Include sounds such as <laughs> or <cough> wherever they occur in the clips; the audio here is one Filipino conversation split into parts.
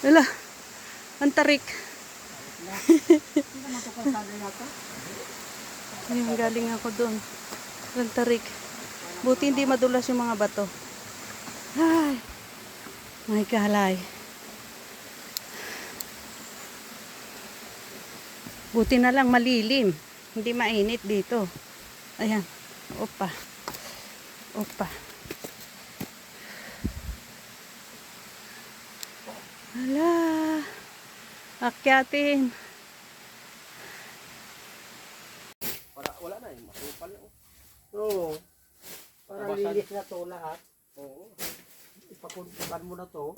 Wala. Ang tarik. Ayun, galing ako doon. Ang tarik. Buti hindi madulas yung mga bato. Ay. My galay. Buti na lang malilim. Hindi mainit dito. Ayan. Opa. Opa. Hala. Akyatin. Para wala na eh, masupal na. oh. Oo. Para Nabasag. linis na to lahat. Oo. Ipakuntukan mo na to.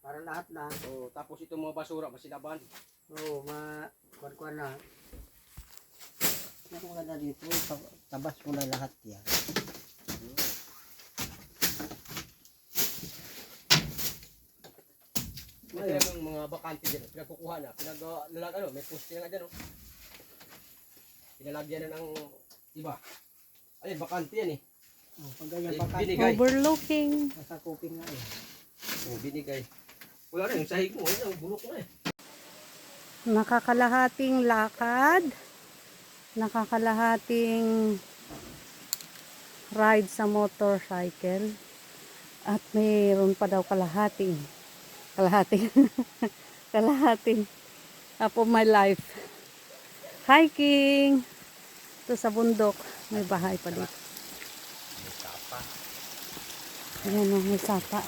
Para lahat na. Oh, tapos itong mga basura masilaban. Oo, ma... Kuan-kuan na. Ano maganda dito? tab- Tabas mo na lahat yan. Ito yung mga bakante dyan. Pinagkukuha na. Pinag, uh, lalag, ano, may poste na nga dyan. Oh. Pinalagyan na ng iba. Ayun, bakante yan eh. Oh, pag ganyan Ay, ka, binigay. Overlooking. sasakupin nga eh. Oh, binigay. Wala na yung sahig mo. Ayun, ang bulok na eh. Nakakalahating lakad. Nakakalahating ride sa motorcycle. At mayroon pa daw kalahating. Kalahating. <laughs> kalahating. Up of my life. Hiking. Ito sa bundok. May bahay pa dito. Ayan o, may sapa.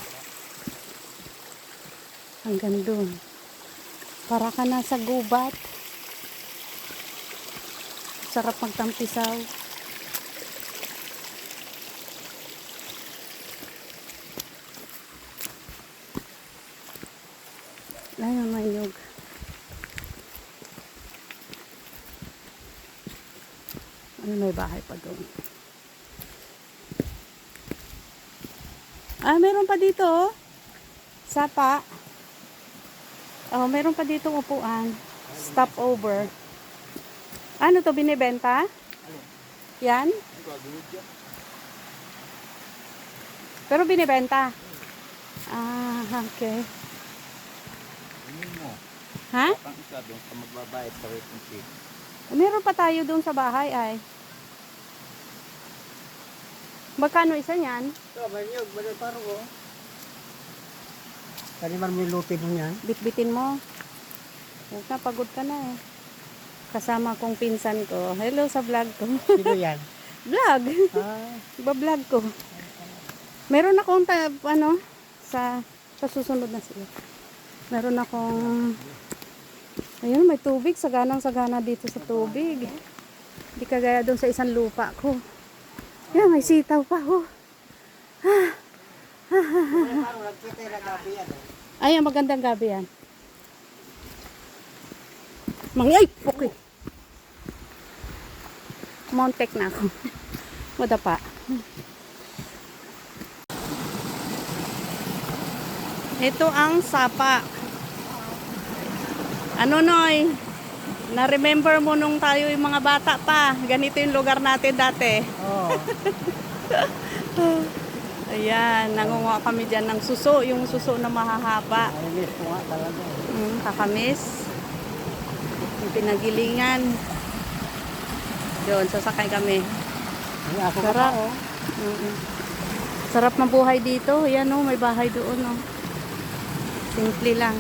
Hanggang dun. Para ka nasa gubat. Sarap magtampisaw. Ayun, may nyug. Ay, may bahay pa doon. Ah, meron pa dito, oh. Sapa. Oh, meron pa dito upuan. Stop over. Ano to binibenta? Yan? Pero binibenta. Ah, okay. Ha? Ang isa doon sa magbabayad sa fee. Meron pa tayo doon sa bahay ay. Magkano isa niyan? Ito, banyog, banyog ko. Kaniman mo yung lupin mo yan. Bitbitin mo. Huwag na, pagod ka na eh. Kasama kong pinsan ko. Hello sa vlog ko. Sino yan? <laughs> vlog! ah, Iba-vlog ko. Meron akong ta, ano, sa, sa susunod na sila. Meron akong, ayun, may tubig. Saganang sagana dito sa tubig. Hindi kagaya doon sa isang lupa ko. Yan, may sitaw pa, oh. yan. eh. Ay, magandang gabi yan. Mangi, ay, okay. Montek na ako. <laughs> Madapa. Ito ang sapa. Ano, Noy? Na-remember mo nung tayo yung mga bata pa. Ganito yung lugar natin dati. Oo. <laughs> Ayan, nangunguha kami dyan ng suso. Yung suso na mahahaba. Miss ko nga talaga. Mm, kakamis. Yung pinagilingan. Doon, sasakay kami. Ay, ako Sarap. ka, oh. Mm-mm. Sarap mabuhay dito. Yan oh, may bahay doon oh. Simple lang.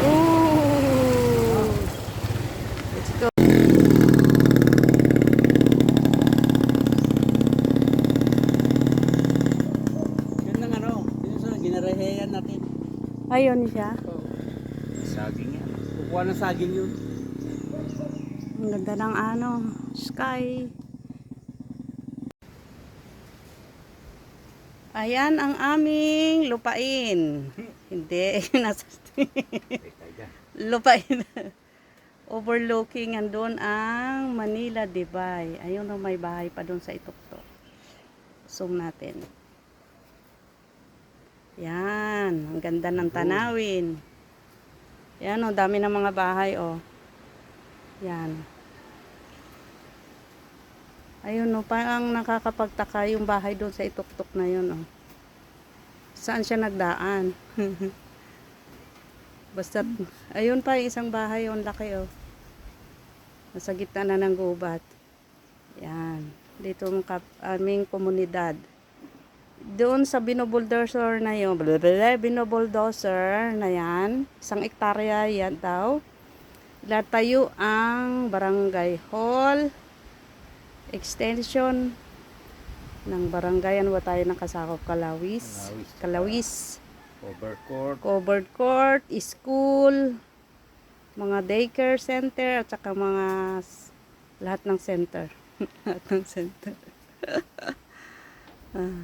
Ooh. Let's go. Yun lang ano, yun sa ginareheyan natin. Ayun siya. Saging yan. Kukuha ng saging yun. Ang ganda ng ano, sky. Ayan ang aming lupain. <laughs> Hindi, <laughs> nasa lupain. <laughs> Overlooking andun ang Manila Dibay. Ayun na may bahay pa doon sa ituktok. Zoom natin. Yan, ang ganda ng tanawin. Yan oh, dami ng mga bahay oh. Yan. Ayun no, parang nakakapagtaka yung bahay doon sa ituktok na yun oh. saan siya nagdaan. <laughs> Basta, ayun pa, isang bahay, yung laki, oh. Nasa gitna na ng gubat. Yan. Dito ang aming komunidad. Doon sa binobuldozer na yun, blablabla, binobuldozer na yan, isang ektarya yan daw. Latayo ang barangay hall, extension ng barangay. Ano ba tayo ng kasakop? Kalawis. Kalawis. Kalawis. Overcourt. Covered court, school, mga daycare center, at saka mga lahat ng center. <laughs> lahat ng center. <laughs> ah,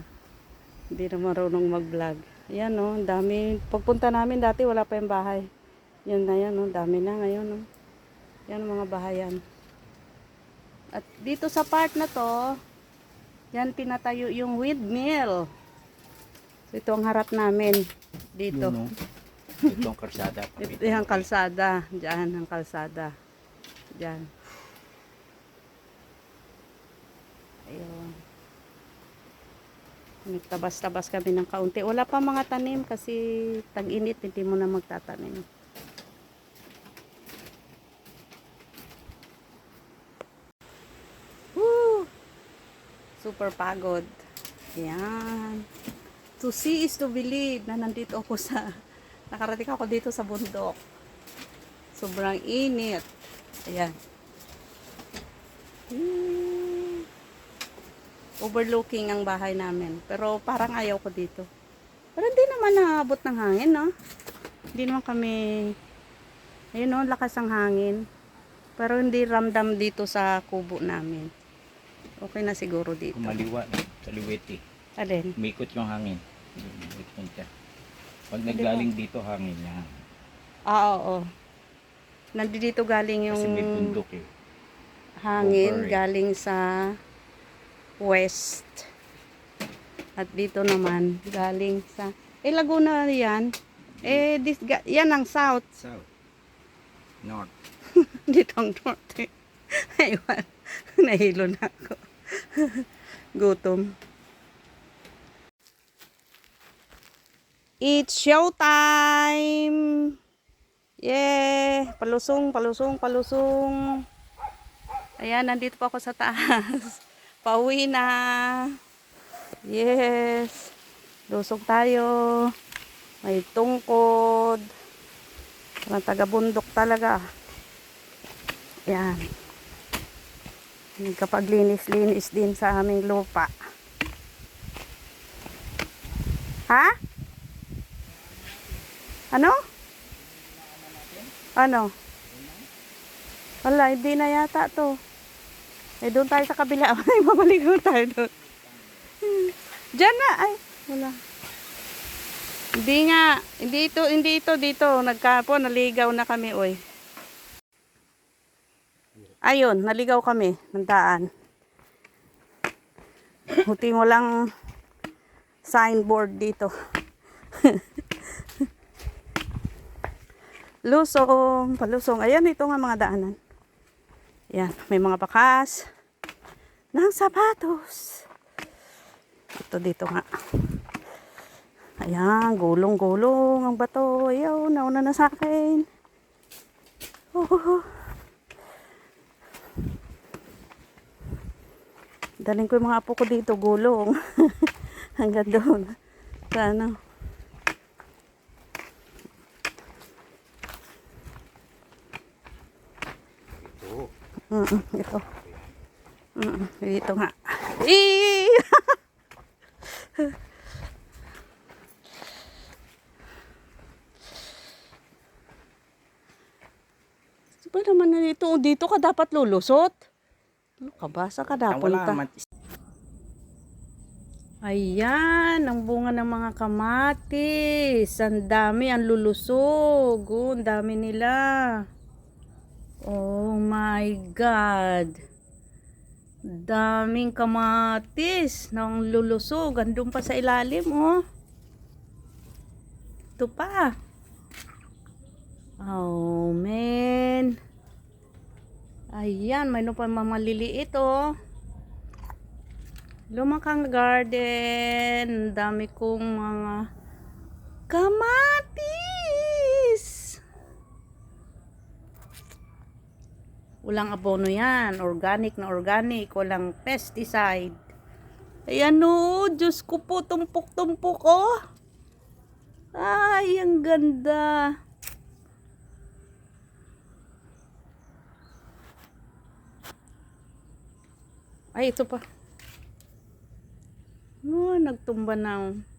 hindi na marunong mag-vlog. Ayan no, ang dami. Pagpunta namin dati wala pa yung bahay. Yan na yan no, dami na ngayon no. Yan ang mga bahayan. At dito sa part na to, yan pinatayo yung windmill. So ito ang harap namin dito. Yun, no? Ito ang karsada. <laughs> Ito yung kalsada. Diyan ang kalsada. Diyan. Ayun. Nagtabas-tabas kami ng kaunti. Wala pa mga tanim kasi tag-init, hindi mo na magtatanim. Woo! Super pagod. Yan. To see is to believe na nandito ako sa nakarating ako dito sa bundok. Sobrang init. Ayan. Hmm. Overlooking ang bahay namin. Pero parang ayaw ko dito. Pero hindi naman naabot ng hangin, no? Hindi naman kami... Ayun, no? Lakas ang hangin. Pero hindi ramdam dito sa kubo namin. Okay na siguro dito. Kumaliwa. Sa liweti. Alin? Umikot yung hangin. Umikot siya. Pag naggaling dito, hangin yan. Ah, oo. Nandito galing yung... Kasi may bundok eh. hangin Over eh. galing sa west. At dito naman galing sa eh Laguna yan. Eh this, yan ang south. South. North. <laughs> dito ang north. eh. <laughs> Aywan. <laughs> Nahilo na ako. Gutom. It's showtime! Yeah! Palusong, palusong, palusong. Ayan, nandito pa ako sa taas. Pauwi na. Yes. Lusog tayo. May tungkod. Parang taga-bundok talaga. Ayan. Nagkapaglinis-linis din sa aming lupa. Ha? Ano? Ano? Wala, hindi na yata to. Eh, doon tayo sa kabila. <laughs> Ay, babalikan tayo doon. Diyan na. Ay, wala. Hindi nga. Hindi ito, hindi ito dito. Nagkapo, naligaw na kami, oy. Ayun, naligaw kami ng daan. Buti mo lang signboard dito. <laughs> Lusong, palusong. Ayan, ito nga mga daanan. Yan, may mga bakas ng sapatos. Ito dito nga. Ayan, gulong-gulong ang bato. Ayaw, nauna na sa akin. Oh. Daling ko yung mga apo ko dito, gulong. <laughs> Hanggang doon. Sa ano. Ito. Mm, ito. Mm, dito nga. <laughs> Eh! Ba naman na dito? Dito ka dapat lulusot. Ano ka ba? Sa ka napunta? Ayan, ang bunga ng mga kamatis. Ang dami, ang lulusog. Oh, ang dami nila. Oh my God. Daming kamatis ng lulusog. Andun pa sa ilalim, oh. Ito pa. Oh, man. Ayan, may pa mamaliliit, oh. Lumakang garden. Dami kong mga Kamatis! Walang abono yan. Organic na organic. Walang pesticide. Ayan o. Diyos ko po. Tumpok-tumpok oh. Ay, ang ganda. Ay, ito pa. Oh, nagtumba na. oh.